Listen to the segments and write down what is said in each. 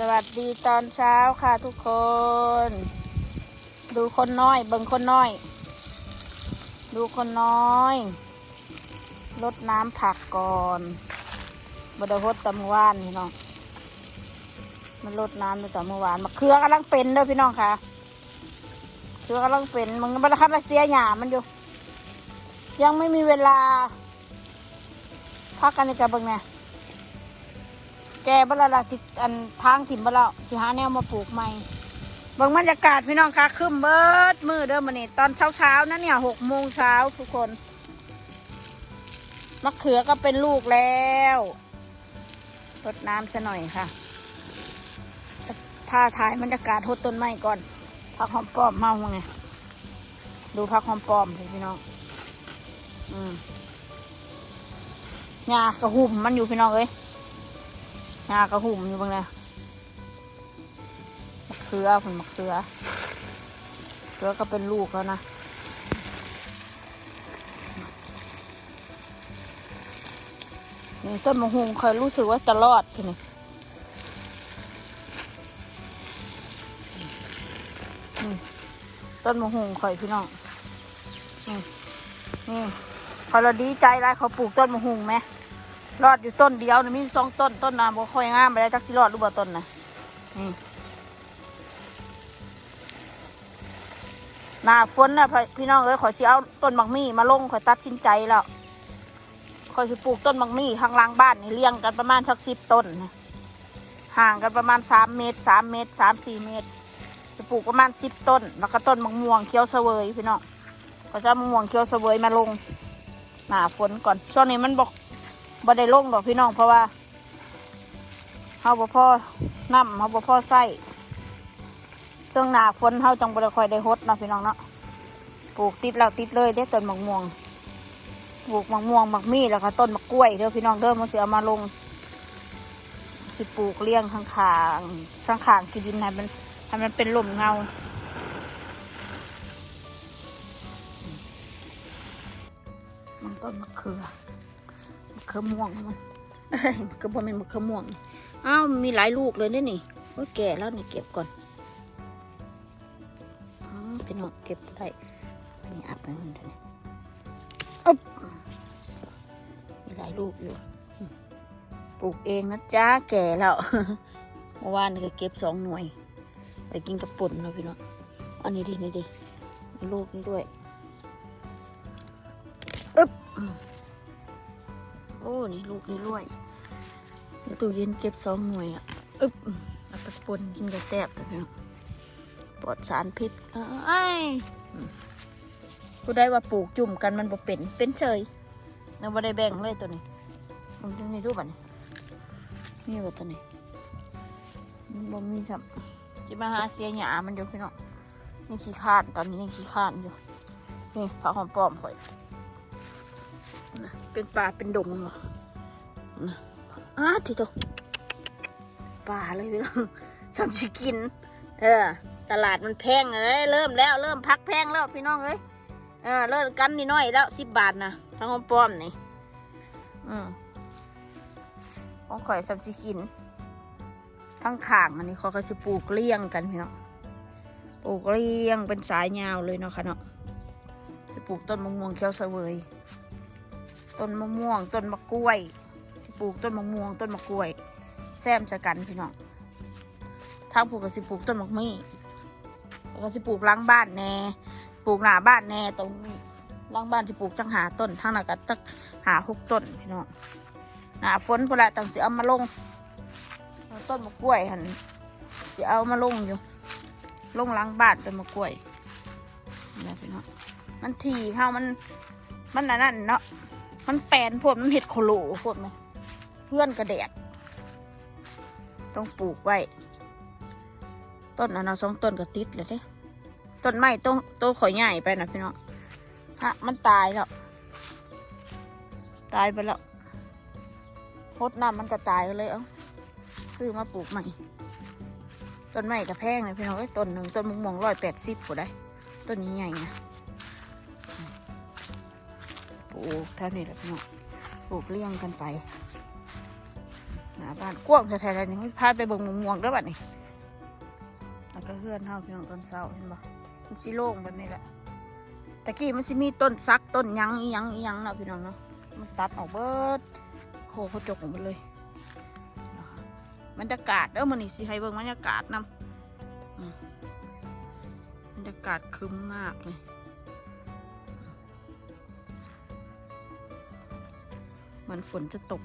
สวัสดีตอนเช้าค่ะทุกคน ดูคนน้อยเบิ่งคนน้อย ดูคนน้อยลดน้ำผักก่อนบดฮดตะมื่อวานพี่น้อง มันลดน้ำตั้งแต่เมื่อวานมะเขือกำลังเป็นเด้อพี่น้องค่ะเขือกำลังเป็นมันมันคัดเสียหยามันอยู่ ยังไม่มีเวลาพักกันในกระเบิงเนี่ย แกบลาลาสิอันทางถิ่มบลาสิหาแนวมาปลูกใหม่บิ่งบรรยากาศพี่น้องคะขึ้นเบิดมือเด้อมันนี่ตอนเช้าเช้านะเนี่ยหกโมงเช้าทุกคนมะเขือก็เป็นลูกแล้วรดน้ำซะหน่อยค่ะท่าถ่ายบรรยากาศหดต้นไม้ก่อนพักหอมป้อมเมาไงดูพักหอมป้อมสิพี่น้อง อืมหญ้ากระหุ่มมันอยู่พี่น้องเอ้ย งากระหุ่มอยู่บ้างนะมะเขือผลมะเขือเขือก็เป็นลูกแล้วนะนี่ต้นมะฮุงเคยรู้สึกว่าจะรอดพี่นี่นี่ต้นมะฮุงคอยพี่น้องนี่นี่พอเราดีใจไรเขาปลูกต้นมะฮุงไหม รอดอยู่ต้นเดียวนะมีสองต้นต้นน้ำบ่ค่อยงามไปได้จักสิรอดรือบ่ต้นนะนี่หน้าฝนนะพี่น้องเอ้ยขอยสิเอาต้นมักมี่มาลงขอตัดสินใจแล้วขอสิปลูกต้นมักมี่ข้างล่างบ้านนี่เลี้ยงกันประมาณสักสิบต้นนะห่างกันประมาณสามเมตรสามเมตรสามสี่เมตรจะปลูกประมาณสิบต้น แล้วก็ต้นมะม่วงเขียวเสวยพี่น้องก็จะมะม่วงเขียวเสวยมาลงหน้าฝนก่อนช่วงนี้มันบอก บ่ได้ลงดอกพี่น้องเพราะว่าเฮาบ่พอน้ำเฮาบ่พอใส่ช่วงหน้าฝนเฮาจังบ่ได้ค่อยได้ฮดเนาะพี่น้องเนาะปลูกติดแล้วติดเลยเด้ต้นมะม่วงปลูกมะม่วงมะมี่แล้วก็ต้นมะกล้วยเด้อพี่น้องเด้อมันสิเอามาลงสิปลูกเลี้ยงข้างข้างข้างข้างคือดินให้มันให้มันเป็นลมเงามันต้นมะเขือ ขือม่วงมันเอ้ยมะเขือบ่แม่นมะเขือม่วงอ้าวมีหลายลูกเลยเนี่ยนี่ว่าแก่แล้วนี่เก็บก่อนพี่น้องเก็บได้นนี้อับเลยมันเถอะนี่อึ๊บมีหลายลูกอยู่ปลูกเองนะจ้าแก่แล้วเมื่อวานนี่ก็เก็บสองหน่วย ไปกินกับปุ่นเนาะพี่น้องอันนี้ดินี่ดิมีลูกนี่ด้วย นี่ลูกนี่รวยในตู้เย็นเก็บสองหน่วยอะอึ๊บเอาไปปนกินกระแซบเลยน้องปลอดสารพิษเอ้ยกูได้ว่าปลูกจุ่มกันมันบ่เป็น เป็นเฉยเราบ่ได้แบ่งเลยตัวนี้มันจะมีรูปอะนี่นี่ว่าตัวนี้มันบ่มีสัมจะมาหาเสียหยามันอยู่พี่น้องนี่ขี้ข้านตอนนี้ยังขี้ข้านอยู่นี่ผักหอมป้อมข่อยเป็นป่าเป็นดงเหรอ นะอ้าทีโตป่าเลยพี่น้องสามชิกิน เออ ตลาดมันแพงเลยเริ่มแล้วเริ่มพักแพงแล้วพี่น้องเอ้ยเออเริ่มกันนิดหน่อยแล้วสิบบาทนะทั้งหอมป้อมนี่อืมของข่อยสามชิกินทั้งข่างอันนี้เขาก็จะปลูกเลี้ยงกันพี่น้องปลูกเลี้ยงเป็นสายยาวเลยเนาะค่ะเนาะจะปลูกต้นมะม่วงเขียวเสวยต้นมะม่วงต้นมะกล้วย ปลูกต้นมะม่วงต้นมะกล้วย แซมจะกันพี่น้องทางปลูกก็สิปลูกต้นมะมี่แล้วก็สิปลูกล้างบ้านแน่ปลูกหน้าบ้านแน่ตรงล้างบ้านสิปลูกจังหาต้นทางนั้นก็ตักหาหกต้นพี่น้องหน้าฝนพอละจังสิเอามาลงต้นมะกล้วยหันสิเอามาลงอยู่ลงล้างบ้านต้นมะกล้วยนี่พี่น้องมันทีเข้ามันมันนั่นเนาะมันแปลนพวกมันเห็ดโคโลพวกไหม พื่อนกระแดด ต้องปลูกไว้ ต้นอันเอาสองต้นก็ติดเลยเด้ต้นไม้ต้นต้นข่อยใหญ่ไปนะพี่น้องฮะมันตายแล้ว ตายไปแล้วพดน้ำมันก็ตายเลยเอาซื้อมาปลูกใหม่ ต้นไม้ก็แพงเลยพี่น้องเอ้ต้นหนึ่งต้นมุงมองร้อยแปดสิบกว่าได้ ต้นนี้ใหญ่นะปลูกเท่านี้แหละพี่น้องปลูกเลี้ยงกันไป บ้านกว้างแท้ๆเลยนี่พาไปเบิ่งมงม่วงด้วยบัดนี้แล้วก็เฮือนเฮาพี่น้องต้นเสาเห็นบ่มันสิโล่งแบบนี้แหละตะกี้มันสิมีต้นซักต้นยังอียังอียังเนาะพี่น้องเนาะมันตัดออกเบิดโคเขาจกออกหมดเลยบรรยากาศเด้อมื้อนี้สิให้เบิ่งบรรยากาศนำอืมบรรยากาศครึ้มมากเลยเหมือนฝนจะตก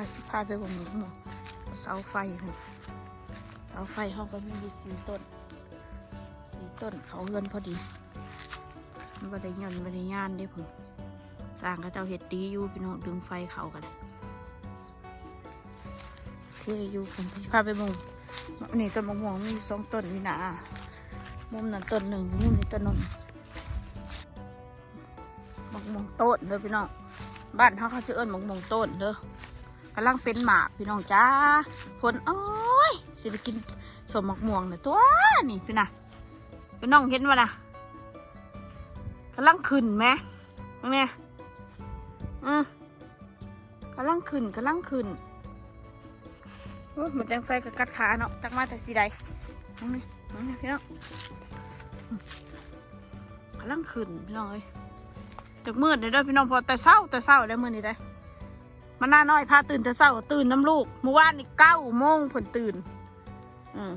พาพาไปบนนี้หมดเสาไฟค่ะเสาไฟห้องก็มีสีต้น สีต้นเขาเฮือนพอดีมันบไดยนบไดย่านได้ผมสร้างกระเจ้าเห็ดดีอยู่พี่น้องดึงไฟเขากันเลยโอเคอยู่ผมพาไปบงนี่ต้นมะม่วงมีสองต้นมีหนามุมนั้นต้นหนึ่งมุมนี้ต้นหนึงหมกมงต้นเด้อพี่น้องบ้านเขาเขาชื่อเอิญหมกมงต้นเด้อ กำลังเป็นหมากพี่น้องจ้าผลโอ้ยสิได้กินสมหมกม่วงเนี่ยตัวนี่พี่นะพี่น้องเห็นวะนะกำลังขึ้นไหมแม่อืมกำลังขึ้นกำลังขึ้นโอ้หมดแดงไฟกับกัดขาเนาะจักมาแต่สีใดมองนี่มองนี่พี่น้องกำลังขึ้นพี่น้องเอ้ยจากมืดเลยด้อพี่น้องพอแต่เศร้าแต่เศร้าได้มือนี่ได้ มันน่าน้อยพาตื่นแต่เศร้าตื่นน้ำลูกเมื่อวานนี่เก้าโมงผลตื่น อืม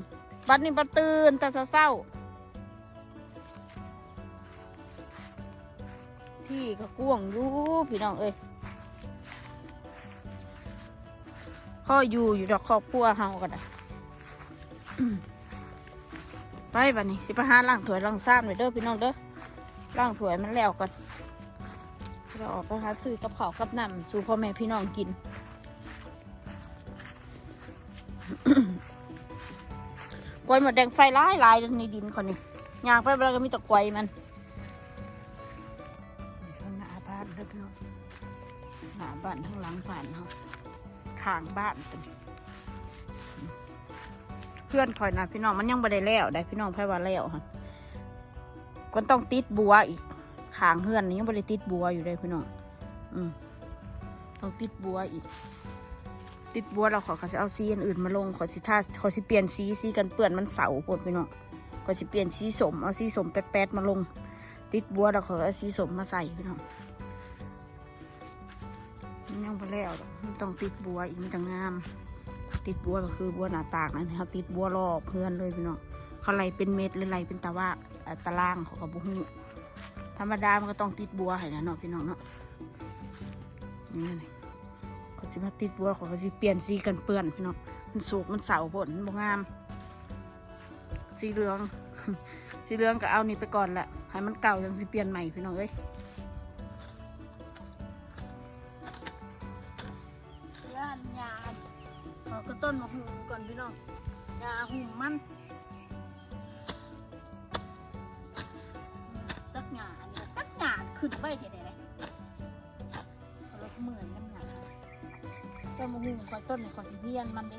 บัดนี้บัตื่นแต่เศร้าที่ก็กวงอยู่พี่น้องเอ้ยพ่ออยู่อยู่ดอกครอบครัวเฮากันนะไปบัดนี้สิไปหาล้างถวยล้างซ้ำเลยเด้อพี่น้องเด้อล้างถวยมันแล้วก่อน เราออกไปหาซื้อกับข้าวกับน้ำสู่พ่อแม่พี่น้องกินกวยหมดแดงไฟร้ายลายในดินคนนี้ยางไปแล้วก็มีแตะกวยมันนี่ข้างหน้าบ้านเด้อพี่น้องหน้าบ้านข้างหลังบ้านเขาข้างบ้านตัวนี้เพื่อนคอยนะพี่น้องมันยังไม่ได้แล้วได้พี่น้องไพ่ว่าแล้วค่ะก็ต้องติดบัวอีก ขางเฮือนนี่ยังบริติดบัวอยู่เลยพี่น้องอืมต้องติดบัวอีก ติดบัวเราขอเขาจะเอาสีอันอื่นมาลงขอสิท่าขอสิเปลี่ยนสีสีกันเปื้อนมันเสาปวดพี่น้องขอสิเปลี่ยนสีสมเอาสีสมแป๊ดๆมาลง ติดบัวเราขอเอาสีสมมาใส่พี่น้องยังไปแล้วดต้องติดบัวอีกมันจะงาม ติดบัวก็คือบัวหน้าตากนั่นเขาติดบัวรอบเพื่อนเลยพี่น้องเขาไหลเป็นเม็ดหรือไหลเป็นตะว่าเอ่อตารางเขากับบุหู ธรรมดามันก็ต้องติดบัวให้นะเนาะพี่น้องเนาะนี่นี่เขาจะมาติดบัวเขาก็จะเปลี่ยนสีกันเปื้อนพี่น้องมันสูกมันเสาผลบ่งาม สีเหลือง สีเหลืองก็เอานี่ไปก่อนแหละให้มันเก่ายังสิเปลี่ยนใหม่พี่น้องเอ้ยย่านยาเอกระต้นมาหุมก่อนพี่น้องยาหุมมัน ขึ้นไปเท่ไหนเลยเราเหมือนน้ำหงาเจ้ามาหุงคอยต้นคอยเพียนมันเด้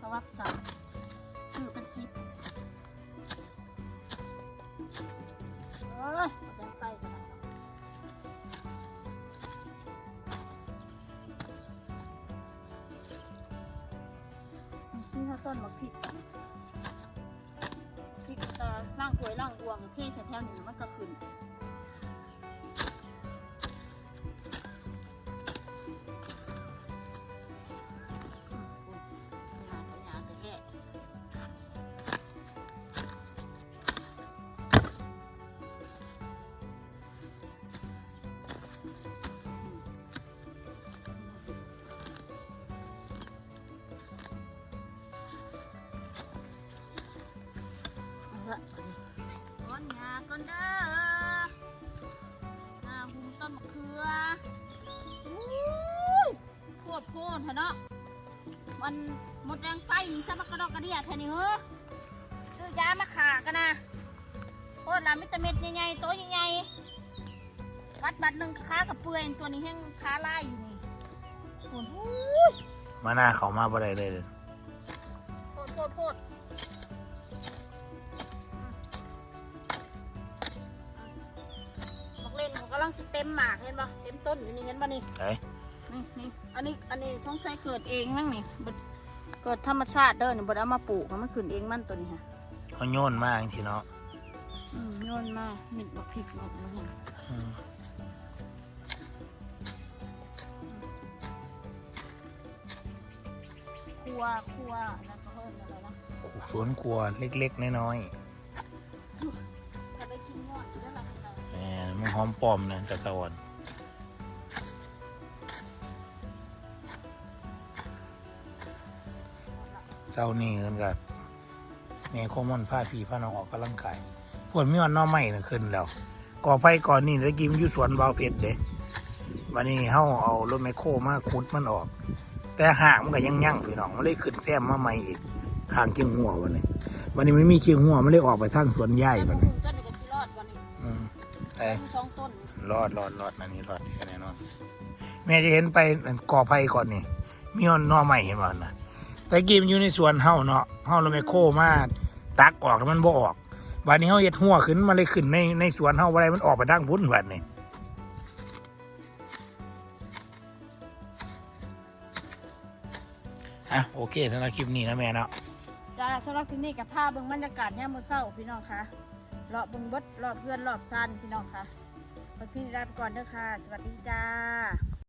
สวัสดิ์สามชื่อเป็นซิปเอ้ยเอาแบงไฟกันนะนี่ถ้าต้นมาผิดที่ ร่างสวยร่างบวงที่ใส่แถวนี้มันก็ขึ้น ละก้อนงาก้อนเด้องาหุ้มต้นมะเขืออุ้โคตรโคตรเถอะเนาะมันหมดแรงไฟนี่ซะมากระดอกกระเดียแทนี้เฮ้อซื้อยามาขากันนะโคตรลามิตาเม็ดใหญ่ๆตัวใหญ่ๆวัดบัดหนึ่งขากับเปื่อยตัวนี้แห้งขาไลายอยู่นี่โอ้โหมาหน้าเขามาบ่ได้เลยโคตรโคตรำลังสิเต็มหมากเห็นปะเต็มต้นอยู่นี่เห็นปะนี่ไหนนี่นี่อันนี้อันนี้สงสัยเกิดเองมั้งนี่บ่เกิดธรรมชาติเด้อนี่บ่ได้เอามาปลูกมันขึ้นเองมันตัวนี้ฮะเขาโยนมากทีเนาะอืมโยนมามิดบักพริกเนาะมันเห็นอืมครัวครัวนั่นเขาเพิ่มอะไรนะสวนครัวเล็กๆน้อยถ้ หอมปลอมนะแต่สวรรค์เจ้านี่กันกับแม่โคมอนผ้าพี่ผ้าน้องออกกำลังกายพวดมีวันน้อใหม่น่ะขึ้นแล้วก่อไฟก่อนนี่ตะกี้มันอยู่สวนบาวเพชรเด้วันนี้เฮาเอารถแมคโครมาขุดมันออก แต่หางมันก็ยังยั่งพี่น้องมันเลยขึ้นแซมมาใหม่อีกหางเคียงหัววันนี้วันนี้ไม่มีเคียงหัวมันเลยออกไปทางสวนใหญ่วันนี้ มเอ้ยมีสองต้นนี่รอดรอดรอดนั่นนี่รอดแค่แน่นอนแม่จะเห็นไปก่อไผ่ก่อนนี่มีหอนหนอใหม่เห็นบ่นะแต่กี้มันอยู่ในสวนเฮาเนาะเฮารถแมคโครมาตักออกแล้วมันบ่ออกวันนี้เฮาเฮ็ดหัวขึ้นมันเลยขึ้นในในสวนเฮาบ่ได้มันออกไปทางพุ่นบัดนี้อะโอเคสำหรับคลิปนี้นะแม่เนาะจ้าสำหรับที่นี่กับภาพเบิ่งบรรยากาศเนี่ยามมื้อเช้าพี่น้องคะ เลาะบึงบดรอบเพื่อนรอบซันพี่น้องคะไปพี่รับก่อนเด้อค่ะ สวัสดีจ้า